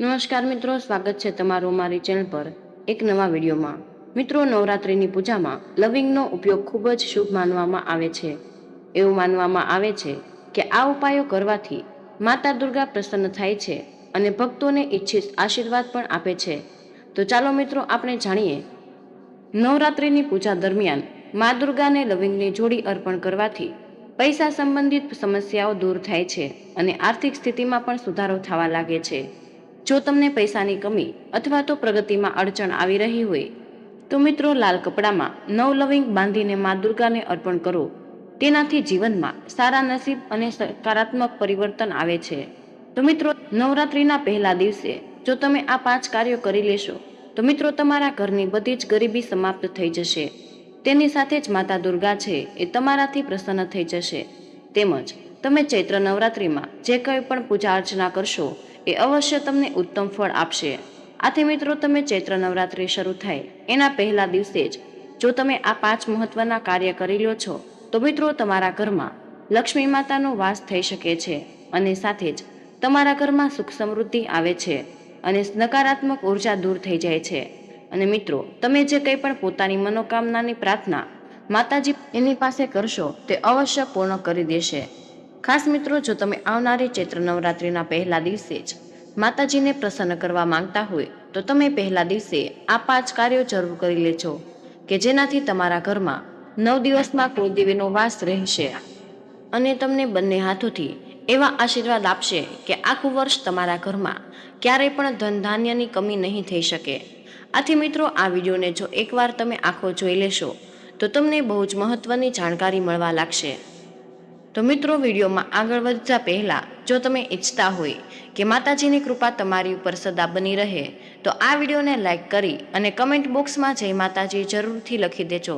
નમસ્કાર મિત્રો, સ્વાગત છે તમારું મારી ચેનલ પર એક નવા વિડીયોમાં. મિત્રો, નવરાત્રિની પૂજામાં લવિંગનો ઉપયોગ ખૂબ જ શુભ માનવામાં આવે છે. એવું માનવામાં આવે છે કે આ ઉપાયો કરવાથી માતા દુર્ગા પ્રસન્ન થાય છે અને ભક્તોને ઈચ્છિત આશીર્વાદ પણ આપે છે. તો ચાલો મિત્રો, આપણે જાણીએ. નવરાત્રિની પૂજા દરમિયાન મા દુર્ગાને લવિંગની જોડી અર્પણ કરવાથી પૈસા સંબંધિત સમસ્યાઓ દૂર થાય છે અને આર્થિક સ્થિતિમાં પણ સુધારો થવા લાગે છે. જો તમને પૈસાની કમી અથવા તો પ્રગતિમાં અડચણ આવી રહી હોય, તો મિત્રો લાલ કપડામાં નવ લવિંગ બાંધીને મા દુર્ગાને અર્પણ કરો. તેનાથી જીવનમાં સારા નસીબ અને સકારાત્મક પરિવર્તન આવે છે. તો મિત્રો, નવરાત્રિના પહેલા દિવસે જો તમે આ પાંચ કાર્યો કરી લેશો, તો મિત્રો તમારા ઘરની બધી જ ગરીબી સમાપ્ત થઈ જશે. તેની સાથે જ માતા દુર્ગા છે એ તમારાથી પ્રસન્ન થઈ જશે. તેમજ તમે ચૈત્ર નવરાત્રિમાં જે કંઈ પણ પૂજા અર્ચના કરશો એ અવશ્ય તમને ઉત્તમ ફળ આપશે. આથી મિત્રો, તમે ચૈત્ર નવરાત્રિ શરૂ થાય. એના પહેલા દિવસે જ જો તમે આ પાંચ મહત્વના કાર્ય કરી લો છો, તો મિત્રો તમારા ઘરમાં લક્ષ્મી માતાનો વાસ થઈ શકે છે અને સાથે જ તમારા ઘરમાં સુખ સમૃદ્ધિ આવે છે અને નકારાત્મક ઊર્જા દૂર થઈ જાય છે. અને મિત્રો, તમે જે કંઈ પણ પોતાની મનોકામનાની પ્રાર્થના માતાજી એની પાસે કરશો, તે અવશ્ય પૂર્ણ કરી દેશે. ખાસ મિત્રો, જો તમે આવનારી ચૈત્ર નવરાત્રિના પહેલા દિવસે જ માતાજીને પ્રસન્ન કરવા માંગતા હોય, તો તમે પહેલા દિવસે આ પાંચ કાર્યો જરૂર કરી લેજો, કે જેનાથી તમારા ઘરમાં નવ દિવસમાં કુળદેવીનો વાસ રહેશે. અને તમને બંને હાથોથી એવા આશીર્વાદ આપશે કે આખું વર્ષ તમારા ઘરમાં ક્યારેય પણ ધન ધાન્યની કમી નહીં થઈ શકે. આથી મિત્રો, આ વિડીયોને જો એકવાર તમે આખો જોઈ લેશો, તો તમને બહુ જ મહત્ત્વની જાણકારી મળવા લાગશે. તો મિત્રો, વિડીયોમાં આગળ વધતા પહેલાં, જો તમે ઈચ્છતા હોય કે માતાજીની કૃપા તમારી ઉપર સદા બની રહે, તો આ વિડીયોને લાઈક કરી અને કમેન્ટ બોક્સમાં જય માતાજી જરૂરથી લખી દેજો.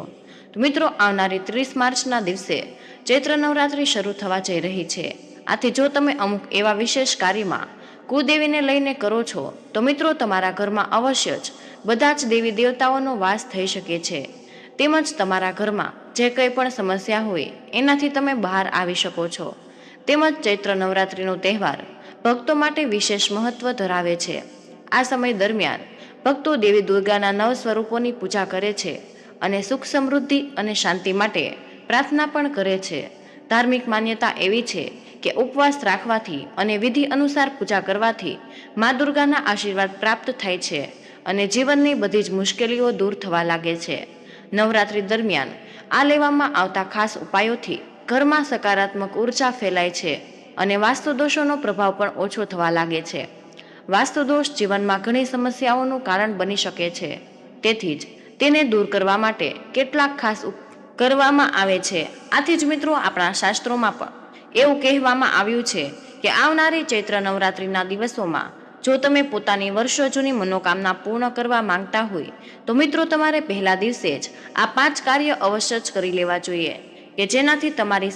તો મિત્રો, આવનારી ત્રીસ માર્ચના દિવસે ચૈત્ર નવરાત્રિ શરૂ થવા જઈ રહી છે. આથી જો તમે અમુક એવા વિશેષ કાર્યમાં કુદેવીને લઈને કરો છો, તો મિત્રો, તમારા ઘરમાં અવશ્ય જ બધા જ દેવી દેવતાઓનો વાસ થઈ શકે છે. તેમજ તમારા ઘરમાં જે કંઈ પણ સમસ્યા હોય, એનાથી તમે બહાર આવી શકો છો. તેમજ ચૈત્ર નવરાત્રિનો તહેવાર ભક્તો માટે વિશેષ મહત્વ ધરાવે છે. આ સમય દરમિયાન ભક્તો દેવી દુર્ગાના નવ સ્વરૂપોની પૂજા કરે છે અને સુખ સમૃદ્ધિ અને શાંતિ માટે પ્રાર્થના પણ કરે છે. ધાર્મિક માન્યતા એવી છે કે ઉપવાસ રાખવાથી અને વિધિ અનુસાર પૂજા કરવાથી મા દુર્ગાના આશીર્વાદ પ્રાપ્ત થાય છે અને જીવનની બધી જ મુશ્કેલીઓ દૂર થવા લાગે છે. નવરાત્રિ દરમિયાન આ લેવામાં આવતા ખાસ ઉપાયોથી ઘરમાં સકારાત્મક ઊર્જા ફેલાય છે અને વાસ્તુદોષોનો પ્રભાવ પણ ઓછો થવા લાગે છે. વાસ્તુદોષ જીવનમાં ઘણી સમસ્યાઓનું કારણ બની શકે છે. તેથી જ તેને દૂર કરવા માટે કેટલાક ખાસ કરવામાં આવે છે. આથી જ મિત્રો આપણા શાસ્ત્રોમાં પણ એવું કહેવામાં આવ્યું છે કે આવનારી ચૈત્ર નવરાત્રિના દિવસોમાં જો તમે પોતાની વર્ષો જૂની મનોકામના પૂર્ણ કરવા માંગતા હોય, તો મિત્રો તમારે પહેલા દિવસે જ આ પાંચ કાર્ય અવશ્ય જ કરી લેવા જોઈએ, કે જેનાથી તમારી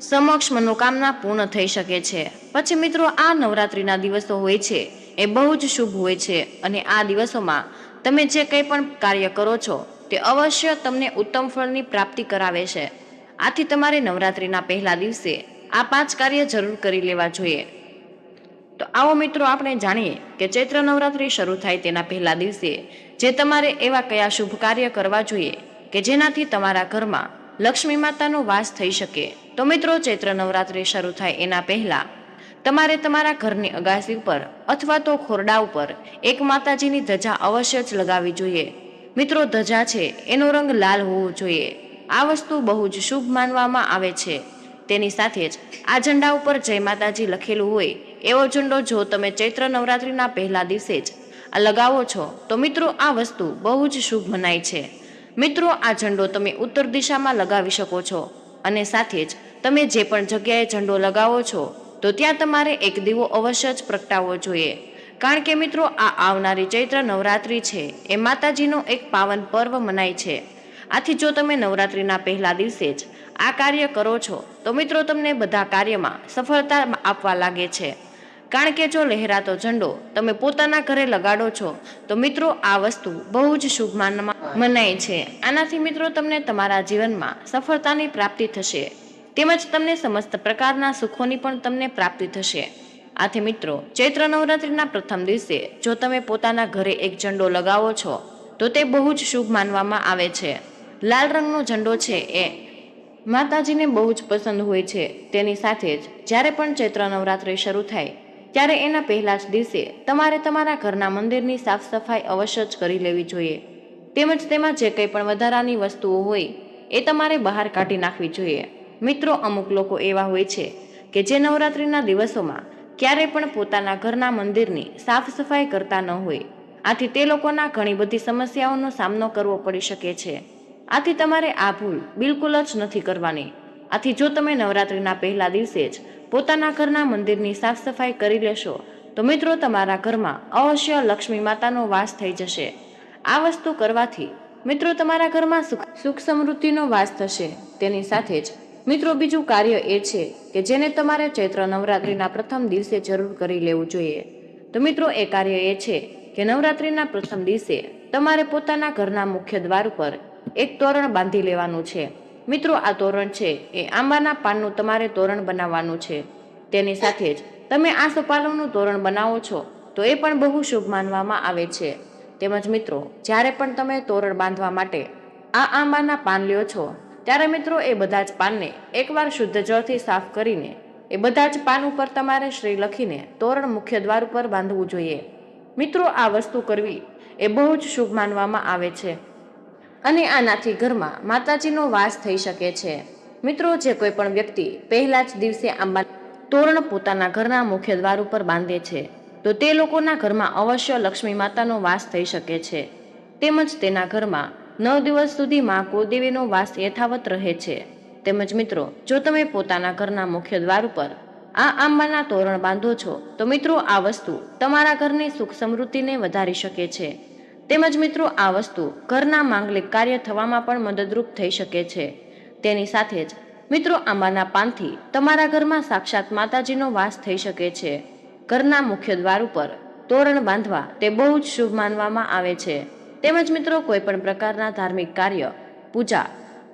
સમક્ષ મનોકામના પૂર્ણ થઈ શકે છે. પછી મિત્રો આ નવરાત્રિના દિવસો હોય છે, એ બહુ જ શુભ હોય છે અને આ દિવસોમાં તમે જે કંઈ પણ કાર્ય કરો છો, તે અવશ્ય તમને ઉત્તમ ફળની પ્રાપ્તિ કરાવે છે. આથી તમારે નવરાત્રિના પહેલા દિવસે આ પાંચ કાર્ય જરૂર કરી લેવા જોઈએ. તો આવો મિત્રો આપણે જાણીએ કે ચૈત્ર નવરાત્રિ શરૂ થાય તેના પહેલા દિવસે જે તમારે એવા કયા શુભ કાર્ય કરવા જોઈએ કે જેનાથી તમારા ઘરમાં લક્ષ્મી માતાનો વાસ થઈ શકે? તો મિત્રો, ચૈત્ર નવરાત્રિ શરૂ થાય એના પહેલા તમારે તમારા ઘરની અગાસી ઉપર અથવા તો ખોરડા ઉપર એક માતાજીની ધજા અવશ્ય જ લગાવવી જોઈએ. મિત્રો, ધજા છે, એનો રંગ લાલ હોવો જોઈએ. આ વસ્તુ બહુ જ શુભ માનવામાં આવે છે. તેની સાથે જ આ ઝંડા ઉપર જય માતાજી લખેલું હોય એવો ઝંડો જો તમે ચૈત્ર નવરાત્રિના પહેલા દિવસે જ લગાવો છો, તો મિત્રો આ વસ્તુ બહુ જ શુભ મનાય છે. મિત્રો, આ ઝંડો તમે ઉત્તર દિશામાં લગાવી શકો છો અને સાથે જ તમે જે પણ જગ્યાએ ઝંડો લગાવો છો, તો ત્યાં તમારે એક દીવો અવશ્ય જ પ્રગટાવવો જોઈએ. કારણ કે મિત્રો, આ આવનારી ચૈત્ર નવરાત્રિ છે, એ માતાજીનો એક પાવન પર્વ મનાય છે. આથી જો તમે નવરાત્રિના પહેલા દિવસે જ આ કાર્ય કરો છો, તો મિત્રો, તમને બધા કાર્યમાં સફળતા આપવા લાગે છે. કારણ કે જો લહેરાતો ઝંડો તમે પોતાના ઘરે લગાડો છો, તો મિત્રો આ વસ્તુ બહુ જ શુભ માનવામાં મનાય છે. આનાથી મિત્રો તમને તમારા જીવનમાં સફળતાની પ્રાપ્તિ થશે. તેમજ તમને સમસ્ત પ્રકારના સુખોની પણ તમને પ્રાપ્તિ થશે. આથી મિત્રો, ચૈત્ર નવરાત્રિના પ્રથમ દિવસે જો તમે પોતાના ઘરે એક ઝંડો લગાવો છો, તો તે બહુ જ શુભ માનવામાં આવે છે. લાલ રંગનો ઝંડો છે એ માતાજીને બહુ જ પસંદ હોય છે. તેની સાથે જ જ્યારે પણ ચૈત્ર નવરાત્રિ શરૂ થાય ત્યારે એના પહેલા જ દિવસે તમારે તમારા ઘરના મંદિરની સાફ સફાઈ અવશ્ય જ કરી લેવી જોઈએ. તેમજ તેમાં જે કંઈ પણ વધારાની વસ્તુઓ હોય, એ તમારે બહાર કાઢી નાખવી જોઈએ. મિત્રો, અમુક લોકો એવા હોય છે કે જે નવરાત્રિના દિવસોમાં ક્યારેય પણ પોતાના ઘરના મંદિરની સાફ સફાઈ કરતા ન હોય. આથી તે લોકોના ઘણી બધી સમસ્યાઓનો સામનો કરવો પડી શકે છે. આથી તમારે આ ભૂલ બિલકુલ જ નથી કરવાની. આથી જો તમે નવરાત્રિના પહેલા દિવસે જ પોતાના ઘરના મંદિરની સાફ સફાઈ કરી લેશો. તો મિત્રો, તમારા ઘરમાં અવશ્ય લક્ષ્મી માતાનો વાસ થઈ જશે. આ વસ્તુ કરવાથી મિત્રો, તમારા ઘરમાં સુખ સુખ સમૃદ્ધિનો વાસ થશે. તેની સાથે જ મિત્રો, બીજું કાર્ય એ છે કે જેને તમારે ચૈત્ર નવરાત્રિના પ્રથમ દિવસે જરૂર કરી લેવું જોઈએ. તો મિત્રો, એ કાર્ય એ છે કે નવરાત્રિના પ્રથમ દિવસે તમારે પોતાના ઘરના મુખ્ય દ્વાર ઉપર એક તોરણ બાંધી લેવાનું છે. મિત્રો, આ તોરણ છે. એ આંબાના પાનનું તમારે તોરણ બનાવવાનું છે. તેની સાથે જ તમે આ આસોપાલવનું તોરણ બનાવો છો, તો એ પણ બહુ શુભ માનવામાં આવે છે. તેમજ મિત્રો, જ્યારે પણ તમે તોરણ બાંધવા માટે આ આંબાના પાન લ્યો છો, ત્યારે મિત્રો, એ બધા જ પાનને એકવાર શુદ્ધ જળથી સાફ કરીને એ બધા જ પાન ઉપર તમારે શ્રી લખીને તોરણ મુખ્ય દ્વાર ઉપર બાંધવું જોઈએ. મિત્રો, આ વસ્તુ કરવી એ બહુ જ શુભ માનવામાં આવે છે. અને આનાથી ઘરમાં માતાજીનો વાસ થઈ શકે છે. મિત્રો, જે કોઈ પણ વ્યક્તિ પહેલા જ દિવસે આંબા તોરણ પોતાના ઘરના મુખ્ય દ્વાર ઉપર બાંધે છે, તો તે લોકોના ઘરમાં અવશ્ય લક્ષ્મી માતાનો વાસ થઈ શકે છે. તેમજ તેના ઘરમાં નવ દિવસ સુધી મા કુળદેવીનો વાસ યથાવત રહે છે. તેમજ મિત્રો, જો તમે પોતાના ઘરના મુખ્ય દ્વાર ઉપર આ આંબાના તોરણ બાંધો છો, તો મિત્રો, આ વસ્તુ તમારા ઘરની સુખ સમૃદ્ધિને વધારી શકે છે. તેમજ મિત્રો આ વસ્તુ ઘરના માંગલિક કાર્ય થવામાં પણ મદદરૂપ થઈ શકે છે. તેની સાથે જ મિત્રો આંબાના પાનથી તમારા ઘરમાં સાક્ષાત માતાજીનો વાસ થઈ શકે છે. ઘરના મુખ્ય દ્વાર ઉપર તોરણ બાંધવા તે બહુ જ શુભ માનવામાં આવે છે. તેમજ મિત્રો કોઈ પણ પ્રકારના ધાર્મિક કાર્ય, પૂજા,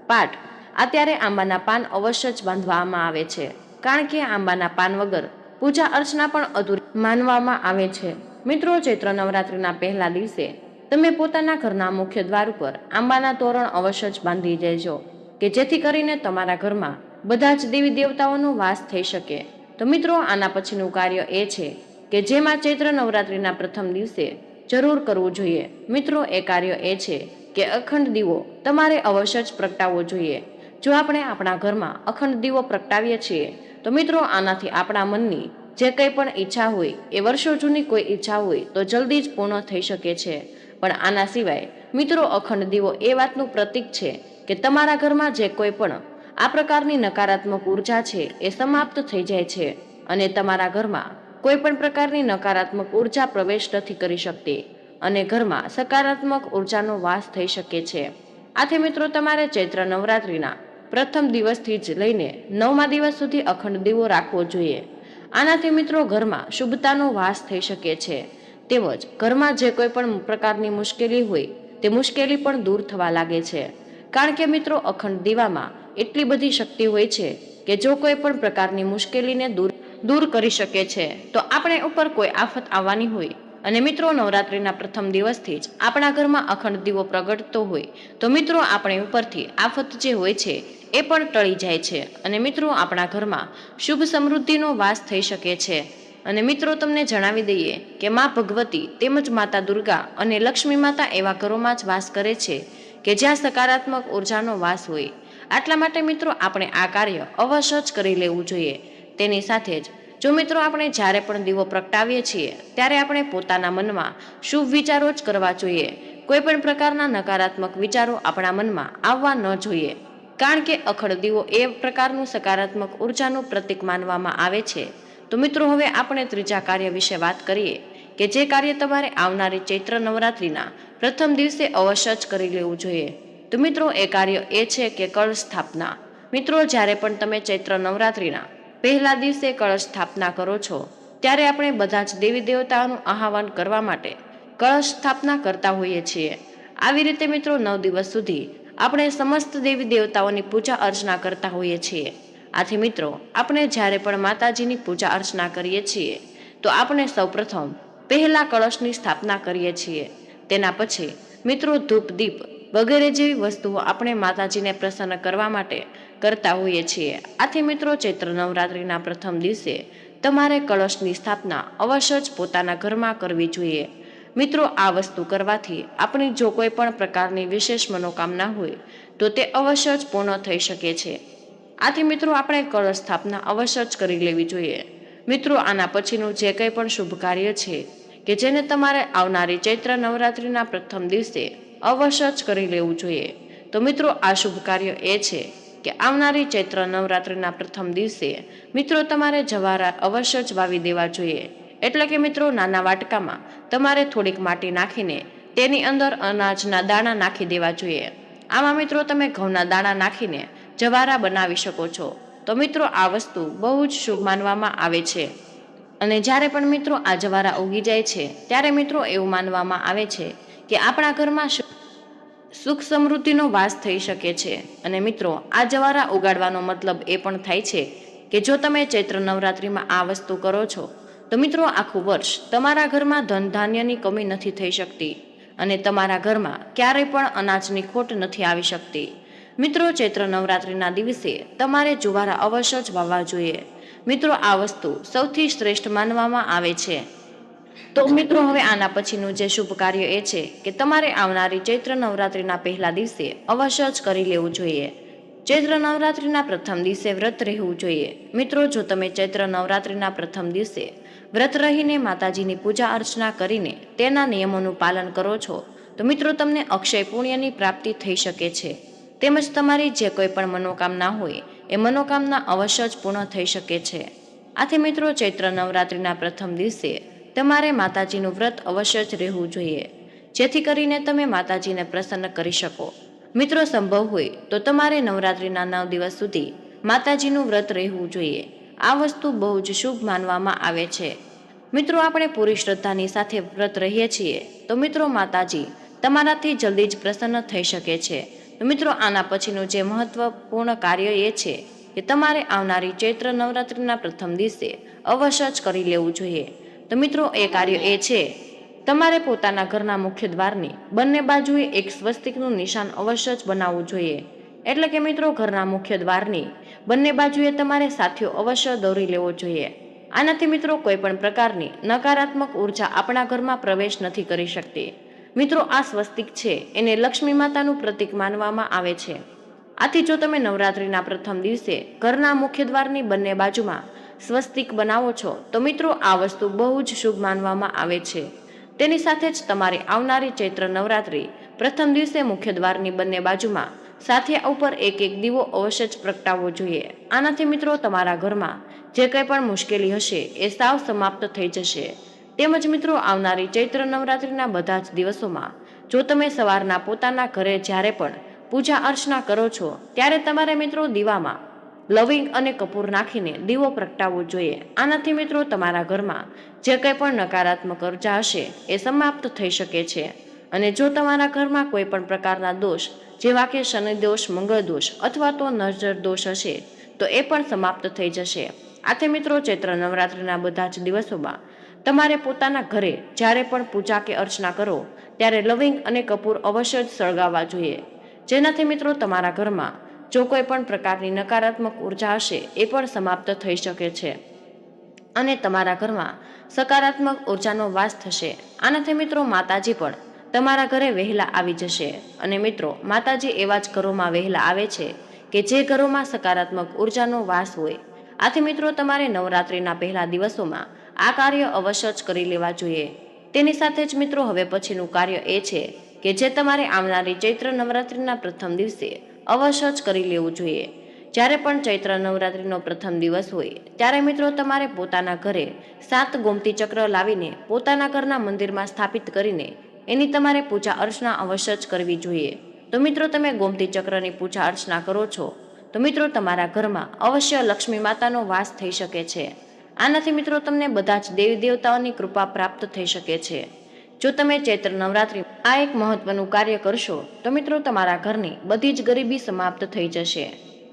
પાઠ અત્યારે આંબાના પાન અવશ્ય જ બાંધવામાં આવે છે. કારણ કે આંબાના પાન વગર પૂજા અર્ચના પણ અધૂરી માનવામાં આવે છે. મિત્રો ચૈત્ર નવરાત્રિના પહેલા દિવસે તમે પોતાના ઘરના મુખ્ય દ્વાર ઉપર આંબાના તોરણ અવશ્ય જ બાંધી દેજો, કે જેથી કરીને તમારા ઘરમાં બધા જ દેવી દેવતાઓનો વાસ થઈ શકે. તો મિત્રો, આના પછીનું કાર્ય એ છે કે જેમાં ચૈત્ર નવરાત્રિના પ્રથમ દિવસે જરૂર કરવું જોઈએ. મિત્રો, એ કાર્ય એ છે કે અખંડ દીવો તમારે અવશ્ય જ પ્રગટાવવો જોઈએ. જો આપણે આપણા ઘરમાં અખંડ દીવો પ્રગટાવીએ છીએ, તો મિત્રો, આનાથી આપણા મનની જે કંઈ પણ ઈચ્છા હોય, એ વર્ષો જૂની કોઈ ઈચ્છા હોય, તો જલ્દી જ પૂર્ણ થઈ શકે છે. પણ આના સિવાય, મિત્રો અખંડ દીવો એ વાતનું પ્રતીક છે કે તમારા ઘરમાં જે કોઈ પણ આ પ્રકારની નકારાત્મક ઊર્જા છે એ સમાપ્ત થઈ જાય છે અને તમારા ઘરમાં કોઈ પણ પ્રકારની નકારાત્મક ઊર્જા પ્રવેશ નથી કરી શકતી અને ઘરમાં સકારાત્મક ઉર્જાનો વાસ થઈ શકે છે. આથી મિત્રો તમારે ચૈત્ર નવરાત્રિના પ્રથમ દિવસથી જ લઈને નવમા દિવસ સુધી અખંડ દીવો રાખવો જોઈએ. આનાથી મિત્રો ઘરમાં શુભતાનો વાસ થઈ શકે છે. તેમજ ઘરમાં જે કોઈ પણ પ્રકારની મુશ્કેલી હોય, તે મુશ્કેલી પણ દૂર થવા લાગે છે. કારણ કે મિત્રો, અખંડ દીવામાં એટલી બધી શક્તિ હોય છે કે જો કોઈ પણ પ્રકારની મુશ્કેલીને દૂર દૂર કરી શકે છે, તો આપણે ઉપર કોઈ આફત આવવાની હોય. અને મિત્રો, નવરાત્રિના પ્રથમ દિવસથી જ આપણા ઘરમાં અખંડ દીવો પ્રગટતો હોય, તો મિત્રો, આપણે ઉપરથી આફત જે હોય છે, એ પણ ટળી જાય છે. અને મિત્રો, આપણા ઘરમાં શુભ સમૃદ્ધિનો વાસ થઈ શકે છે. અને મિત્રો, તમને જણાવી દઈએ કે મા ભગવતી તેમજ માતા દુર્ગા અને લક્ષ્મી માતા એવા ઘરોમાં જ વાસ કરે છે કે જ્યાં સકારાત્મક ઉર્જાનો વાસ હોય. આટલા માટે મિત્રો, આપણે આ કાર્ય અવશ્ય જ કરી લેવું જોઈએ. તેની સાથે જ, જો મિત્રો, આપણે જ્યારે પણ દીવો પ્રગટાવીએ છીએ, ત્યારે આપણે પોતાના મનમાં શુભ વિચારો જ કરવા જોઈએ. કોઈ પણ પ્રકારના નકારાત્મક વિચારો આપણા મનમાં આવવા ન જોઈએ. કારણ કે અખડ દીવો એ પ્રકારનું સકારાત્મક ઉર્જાનું પ્રતીક માનવામાં આવે છે. તો મિત્રો, હવે આપણે ત્રીજા કાર્ય વિશે વાત કરીએ કે જે કાર્ય તમારે આવનારી ચૈત્ર નવરાત્રિના પ્રથમ દિવસે અવશ્ય જ કરી લેવું જોઈએ. તો મિત્રો, એ કાર્ય એ છે કે કળશ સ્થાપના. મિત્રો, જ્યારે પણ તમે ચૈત્ર નવરાત્રિના પહેલા દિવસે કળશ સ્થાપના કરો છો, ત્યારે આપણે બધા જ દેવી દેવતાઓનું આહવાન કરવા માટે કળશ સ્થાપના કરતા હોઈએ છીએ. આવી રીતે મિત્રો, નવ દિવસ સુધી આપણે સમસ્ત દેવી દેવતાઓની પૂજા અર્ચના કરતા હોઈએ છીએ. આથી મિત્રો, આપણે જ્યારે પણ માતાજીની પૂજા અર્ચના કરીએ છીએ, તો આપણે સૌપ્રથમ પહેલા કળશની સ્થાપના કરીએ છીએ. તેના પછી મિત્રો ધૂપ, દીપ વગેરે જેવી વસ્તુઓ આપણે માતાજીને પ્રસન્ન કરવા માટે કરતા હોઈએ છીએ. આથી મિત્રો, ચૈત્ર નવરાત્રિના પ્રથમ દિવસે તમારે કળશની સ્થાપના અવશ્ય જ પોતાના ઘરમાં કરવી જોઈએ. મિત્રો, આ વસ્તુ કરવાથી આપણી જો કોઈ પણ પ્રકારની વિશેષ મનોકામના હોય, તો તે અવશ્ય જ પૂર્ણ થઈ શકે છે. આથી મિત્રો આપણે કળશ સ્થાપના અવશ્ય જ કરી લેવી જોઈએ. મિત્રો, આના પછીનું જે કંઈ પણ શુભ કાર્ય છે, કે જેને તમારે આવનારી ચૈત્ર નવરાત્રિના પ્રથમ દિવસે અવશ્ય જ કરી લેવું જોઈએ. તો મિત્રો, આ શુભ કાર્ય એ છે કે આવનારી ચૈત્ર નવરાત્રિના પ્રથમ દિવસે મિત્રો તમારે જવારા અવશ્ય જ વાવી દેવા જોઈએ. એટલે કે મિત્રો, નાના વાટકામાં તમારે થોડીક માટી નાખીને તેની અંદર અનાજના દાણા નાખી દેવા જોઈએ. આમાં મિત્રો, તમે ઘઉંના દાણા નાખીને જવારા બનાવી શકો છો. તો મિત્રો, આ વસ્તુ બહુ જ શુભ માનવામાં આવે છે. અને જ્યારે પણ મિત્રો આ જવારા ઉગી જાય છે, ત્યારે મિત્રો એવું માનવામાં આવે છે કે આપણા ઘરમાં સુખ સમૃદ્ધિનો વાસ થઈ શકે છે. અને મિત્રો, આ જવારા ઉગાડવાનો મતલબ એ પણ થાય છે કે જો તમે ચૈત્ર નવરાત્રિમાં આ વસ્તુ કરો છો, તો મિત્રો, આખું વર્ષ તમારા ઘરમાં ધન ધાન્યની કમી નથી થઈ શકતી. અને તમારા ઘરમાં ક્યારેય પણ અનાજની ખોટ નથી આવી શકતી. મિત્રો, ચૈત્ર નવરાત્રિના દિવસે તમારે જુવારા અવશ્ય જ વાવવા જોઈએ. મિત્રો, આ વસ્તુ સૌથી શ્રેષ્ઠ માનવામાં આવે છે. તો મિત્રો, હવે આના પછીનું જે શુભ કાર્ય એ છે કે તમારે આવનારી ચૈત્ર નવરાત્રિના પહેલા દિવસે અવશ્ય જ કરી લેવું જોઈએ. ચૈત્ર નવરાત્રિના પ્રથમ દિવસે વ્રત રહેવું જોઈએ. મિત્રો, જો તમે ચૈત્ર નવરાત્રિના પ્રથમ દિવસે વ્રત રહીને માતાજીની પૂજા અર્ચના કરીને તેના નિયમોનું પાલન કરો છો, તો મિત્રો, તમને અક્ષય પુણ્યની પ્રાપ્તિ થઈ શકે છે. તેમજ તમારી જે કોઈ પણ મનોકામના હોય, એ મનોકામના અવશ્ય જ પૂર્ણ થઈ શકે છે. આથી મિત્રો, ચૈત્ર નવરાત્રિના પ્રથમ દિવસે તમારે માતાજીનું વ્રત અવશ્ય જ રહેવું જોઈએ. જેથી કરીને તમે માતાજીને પ્રસન્ન કરી શકો. મિત્રો, સંભવ હોય તો તમારે નવરાત્રિના નવ દિવસ સુધી માતાજીનું વ્રત રહેવું જોઈએ. આ વસ્તુ બહુ જ શુભ માનવામાં આવે છે. મિત્રો, આપણે પૂરી શ્રદ્ધાની સાથે વ્રત રહીએ છીએ, તો મિત્રો, માતાજી તમારાથી જલ્દી જ પ્રસન્ન થઈ શકે છે. મિત્રો, આના પછીનું જે મહત્વપૂર્ણ કાર્ય એ છે કે તમારે આવનારી ચૈત્ર નવરાત્રિના પ્રથમ દિવસે અવશ્ય જ કરી લેવું જોઈએ. તો મિત્રો, એ કાર્ય એ છે, તમારે પોતાના ઘરના મુખ્ય દ્વારની બંને બાજુએ એક સ્વસ્તિકનું નિશાન અવશ્ય જ બનાવવું જોઈએ. એટલે કે મિત્રો, ઘરના મુખ્ય દ્વારની બંને બાજુએ તમારે સાથીઓ અવશ્ય દોરી લેવો જોઈએ. આનાથી મિત્રો, કોઈ પણ પ્રકારની નકારાત્મક ઊર્જા આપણા ઘરમાં પ્રવેશ નથી કરી શકતી. મિત્રો, આ સ્વસ્તિક છે. એને લક્ષ્મી માતાનું પ્રતીક માનવામાં આવે છે. આથી જો તમે નવરાત્રિના પ્રથમ દિવસે ઘરના મુખ્ય દ્વારની બંને બાજુમાં સ્વસ્તિક બનાવો છો, તો મિત્રો, આ વસ્તુ બહુ જ શુભ માનવામાં આવે છે. તેની સાથે જ તમારે આવનારી ચૈત્ર નવરાત્રિ પ્રથમ દિવસે મુખ્ય દ્વારની બંને બાજુમાં સાથિયા ઉપર એક એક દીવો અવશ્ય જ પ્રગટાવવો જોઈએ. આનાથી મિત્રો, તમારા ઘરમાં જે કંઈ પણ મુશ્કેલી હશે, એ સાવ સમાપ્ત થઈ જશે. તેમજ મિત્રો, આવનારી ચૈત્ર નવરાત્રિના બધા જ દિવસોમાં, જો તમે સવારના પોતાના ઘરે જ્યારે પણ પૂજા અર્ચના કરો છો, ત્યારે તમારે મિત્રો દીવામાં લવિંગ અને કપૂર નાખીને દીવો પ્રગટાવવો જોઈએ. આનાથી મિત્રો તમારા ઘરમાં જે કંઈ પણ નકારાત્મક ઊર્જા હશે એ સમાપ્ત થઈ શકે છે. અને જો તમારા ઘરમાં કોઈ પણ પ્રકારના દોષ, જેવા કે શનિ દોષ, મંગળ દોષ અથવા તો નજર દોષ હશે, તો એ પણ સમાપ્ત થઈ જશે. આથી મિત્રો, ચૈત્ર નવરાત્રિના બધા જ દિવસોમાં તમારે પોતાના ઘરે જ્યારે પણ પૂજા કે અર્ચના કરો, ત્યારે લવિંગ અને કપૂર અવશ્ય જ સળગાવવા જોઈએ. જેનાથી મિત્રો તમારા ઘરમાં જો કોઈ પણ પ્રકારની નકારાત્મક ઊર્જા હશે, એ પણ સમાપ્ત થઈ શકે છે. અને તમારા ઘરમાં સકારાત્મક ઉર્જાનો વાસ થશે. આનાથી મિત્રો માતાજી પણ તમારા ઘરે વહેલા આવી જશે. અને મિત્રો, માતાજી એવા જ ઘરોમાં વહેલા આવે છે કે જે ઘરોમાં સકારાત્મક ઉર્જાનો વાસ હોય. આથી મિત્રો, તમારે નવરાત્રિના પહેલા દિવસોમાં આ કાર્ય અવશ્ય જ કરી લેવા જોઈએ. તેની સાથે જ મિત્રો, હવે પછીનું કાર્ય એ છે કે જે તમારે આવનારી ચૈત્ર નવરાત્રિના પ્રથમ દિવસે અવશ્ય જ કરી લેવું જોઈએ. જ્યારે પણ ચૈત્ર નવરાત્રિનો પ્રથમ દિવસ હોય, ત્યારે મિત્રો તમારે પોતાના ઘરે સાત ગોમતી ચક્ર લાવીને પોતાના ઘરના મંદિરમાં સ્થાપિત કરીને એની તમારે પૂજા અર્ચના અવશ્ય જ કરવી જોઈએ. તો મિત્રો, તમે ગોમતી ચક્રની પૂજા અર્ચના કરો છો, તો મિત્રો તમારા ઘરમાં અવશ્ય લક્ષ્મી માતાનો વાસ થઈ શકે છે. આનાથી મિત્રો તમને બધા જ દેવી દેવતાઓની કૃપા પ્રાપ્ત થઈ શકે છે. જો તમે ચૈત્ર નવરાત્રિ આ એક મહત્વનું કાર્ય કરશો, તો મિત્રો તમારા ઘરની બધી જ ગરીબી સમાપ્ત થઈ જશે.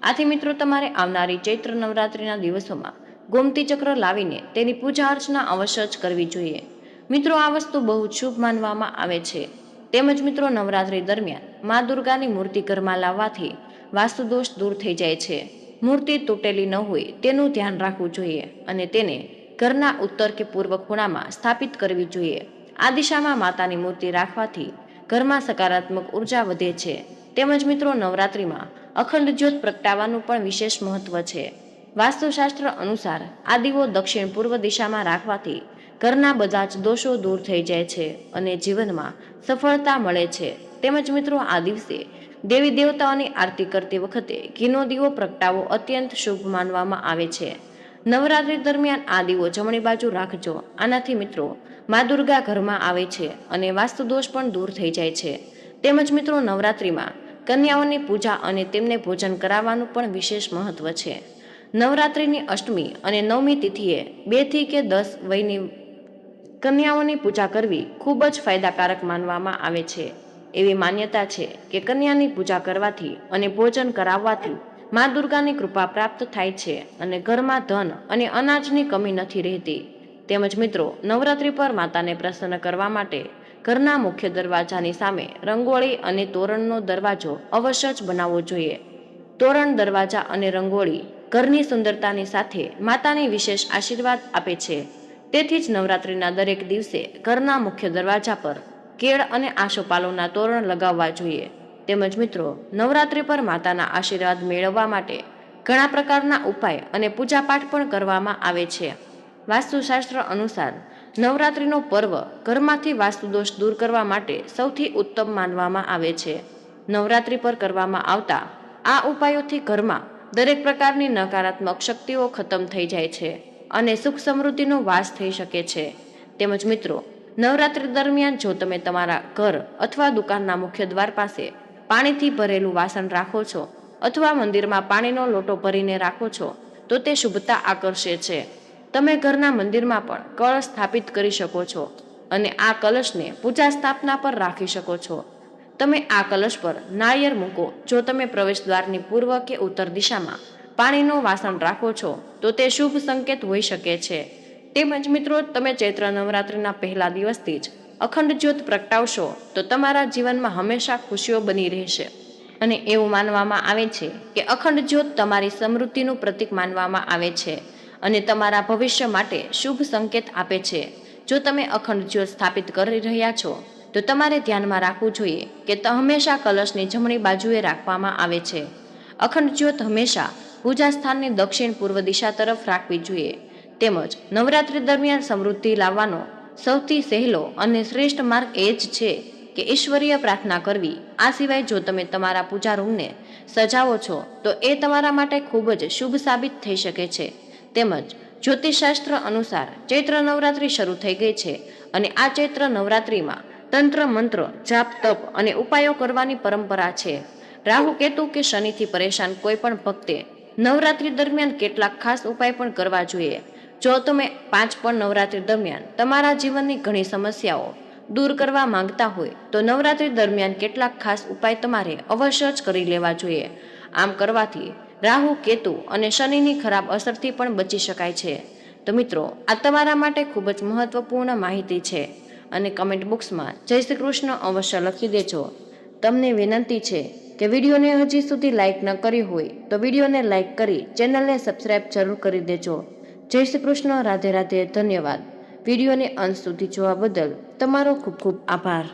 આથી મિત્રો તમારે આવનારી ચૈત્ર નવરાત્રિના દિવસોમાં ગોમતી ચક્ર લાવીને તેની પૂજા અર્ચના અવશ્ય જ કરવી જોઈએ. મિત્રો આ વસ્તુ બહુ શુભ માનવામાં આવે છે. તેમજ મિત્રો નવરાત્રી દરમિયાન મા દુર્ગાની મૂર્તિ ઘરમાં લાવવાથી વાસ્તુદોષ દૂર થઈ જાય છે. મૂર્તિ તૂટેલી ન હોય તેનું ધ્યાન રાખવું જોઈએ અને તેને ઘરના ઉત્તર કે પૂર્વ ખૂણામાં સ્થાપિત કરવી જોઈએ. આ દિશામાં માતાની મૂર્તિ રાખવાથી ઘરમાં સકારાત્મક ઊર્જા વધે છે. તેમજ મિત્રો, નવરાત્રિમાં અખંડ જ્યોત પ્રગટાવવાનું પણ વિશેષ મહત્વ છે. વાસ્તુશાસ્ત્ર અનુસાર આ દીવો દક્ષિણ પૂર્વ દિશામાં રાખવાથી ઘરના બધા જ દોષો દૂર થઈ જાય છે અને જીવનમાં સફળતા મળે છે. તેમજ મિત્રો, આ દિવસે દેવી દેવતાઓની આરતી કરતી વખતે ઘીનો દીવો પ્રગટાવો અત્યંત શુભ માનવામાં આવે છે. નવરાત્રી દરમિયાન આ દીવો જમણી બાજુ રાખજો. આનાથી મિત્રો, મા દુર્ગા ઘરમાં આવે છે અને વાસ્તુદોષ પણ દૂર થઈ જાય છે. તેમજ મિત્રો, નવરાત્રિમાં કન્યાઓની પૂજા અને તેમને ભોજન કરાવવાનું પણ વિશેષ મહત્વ છે. નવરાત્રિની અષ્ટમી અને નવમી તિથિએ બેથી કે દસ વયની કન્યાઓની પૂજા કરવી ખૂબ જ ફાયદાકારક માનવામાં આવે છે. એવી માન્યતા છે કે કન્યાની પૂજા કરવાથી અને ભોજન કરાવવાથી મા દુર્ગાની કૃપા પ્રાપ્ત થાય છે અને ઘરમાં ધન અને અનાજની કમી નથી રહેતી. તેમજ મિત્રો, નવરાત્રિ પર માતાને પ્રસન્ન કરવા માટે ઘરના મુખ્ય દરવાજાની સામે રંગોળી અને તોરણનો દરવાજો અવશ્ય જ બનાવવો જોઈએ. તોરણ, દરવાજા અને રંગોળી ઘરની સુંદરતાની સાથે માતાની વિશેષ આશીર્વાદ આપે છે. તેથી જ નવરાત્રિના દરેક દિવસે ઘરના મુખ્ય દરવાજા પર કેળ અને આશોપાલોના તોરણ લગાવવા જોઈએ. તેમજ મિત્રો, નવરાત્રિ પર માતાના આશીર્વાદ મેળવવા માટે ઘણા પ્રકારના ઉપાય અને પૂજાપાઠ પણ કરવામાં આવે છે. વાસ્તુશાસ્ત્ર અનુસાર, નવરાત્રિનો પર્વ ઘરમાંથી વાસ્તુદોષ દૂર કરવા માટે સૌથી ઉત્તમ માનવામાં આવે છે. નવરાત્રિ પર કરવામાં આવતા આ ઉપાયોથી ઘરમાં દરેક પ્રકારની નકારાત્મક શક્તિઓ ખતમ થઈ જાય છે અને સુખ સમૃદ્ધિનો વાસ થઈ શકે છે. તેમજ મિત્રો નવરાત્રિ દરમિયાન જો તમે તમારા ઘર અથવા દુકાનના મુખ્ય દ્વાર પાસે પાણીથી ભરેલું વાસણ રાખો છો અથવા મંદિરમાં પાણીનો લોટો ભરીને રાખો છો, તો તે શુભતા આકર્ષે છે. તમે ઘરના મંદિરમાં પણ કળશ સ્થાપિત કરી શકો છો અને આ કલશને પૂજા સ્થાપના પર રાખી શકો છો. તમે આ કલશ પર નાળિયેર મૂકો, જો તમે પ્રવેશ દ્વારની પૂર્વ કે ઉત્તર દિશામાં પાણીનો વાસણ રાખો છો, તો તે શુભ સંકેત હોઈ શકે છે. તેમજ મિત્રો, તમે ચૈત્ર નવરાત્રિના પહેલા દિવસથી જ અખંડ જ્યોત પ્રગટાવશો, તો તમારા જીવનમાં હંમેશા ખુશીઓ બની રહેશે. અને એવું માનવામાં આવે છે કે અખંડ જ્યોત તમારી સમૃદ્ધિનું પ્રતીક માનવામાં આવે છે અને તમારા ભવિષ્ય માટે શુભ સંકેત આપે છે. જો તમે અખંડ જ્યોત સ્થાપિત કરી રહ્યા છો, તો તમારે ધ્યાનમાં રાખવું જોઈએ કે હંમેશા કલશની જમણી બાજુએ રાખવામાં આવે છે. અખંડ જ્યોત હંમેશા પૂજા સ્થાનની દક્ષિણ પૂર્વ દિશા તરફ રાખવી જોઈએ. તેમજ નવરાત્રિ દરમિયાન સમૃદ્ધિ લાવવાનો સૌથી સહેલો અને શ્રેષ્ઠ માર્ગ એ જ છે કે ઈશ્વરીય પ્રાર્થના કરવી. આ સિવાય જો તમે તમારા પૂજા રૂમને સજાવો છો, તો એ તમારા માટે ખૂબ જ શુભ સાબિત થઈ શકે છે. તેમજ જ્યોતિષશાસ્ત્ર અનુસાર ચૈત્ર નવરાત્રિ શરૂ થઈ ગઈ છે અને આ ચૈત્ર નવરાત્રિમાં તંત્ર મંત્ર, જાપ, તપ અને ઉપાયો કરવાની પરંપરા છે. રાહુ, કેતુ કે શનિથી પરેશાન કોઈ પણ ભક્તે નવરાત્રિ દરમિયાન કેટલાક ખાસ ઉપાય પણ કરવા જોઈએ. જો તમે પાંચ પણ નવરાત્રિ દરમિયાન તમારા જીવનની ઘણી સમસ્યાઓ દૂર કરવા માંગતા હોય, તો નવરાત્રિ દરમિયાન કેટલાક ખાસ ઉપાય તમારે અવશ્ય જ કરી લેવા જોઈએ. આમ કરવાથી રાહુ, કેતુ અને શનિની ખરાબ અસરથી પણ બચી શકાય છે. તો મિત્રો, આ તમારા માટે ખૂબ જ મહત્વપૂર્ણ માહિતી છે અને કમેન્ટ બોક્સમાં જય શ્રી કૃષ્ણ અવશ્ય લખી દેજો. તમને વિનંતી છે કે વિડીયોને હજી સુધી લાઇક ન કરી હોય, તો વિડીયોને લાઇક કરી ચેનલને સબસ્ક્રાઇબ જરૂર કરી દેજો. જય શ્રી કૃષ્ણ, રાધે રાધે, ધન્યવાદ. વિડીયોને અંત સુધી જોવા બદલ તમારો ખૂબ ખૂબ આભાર.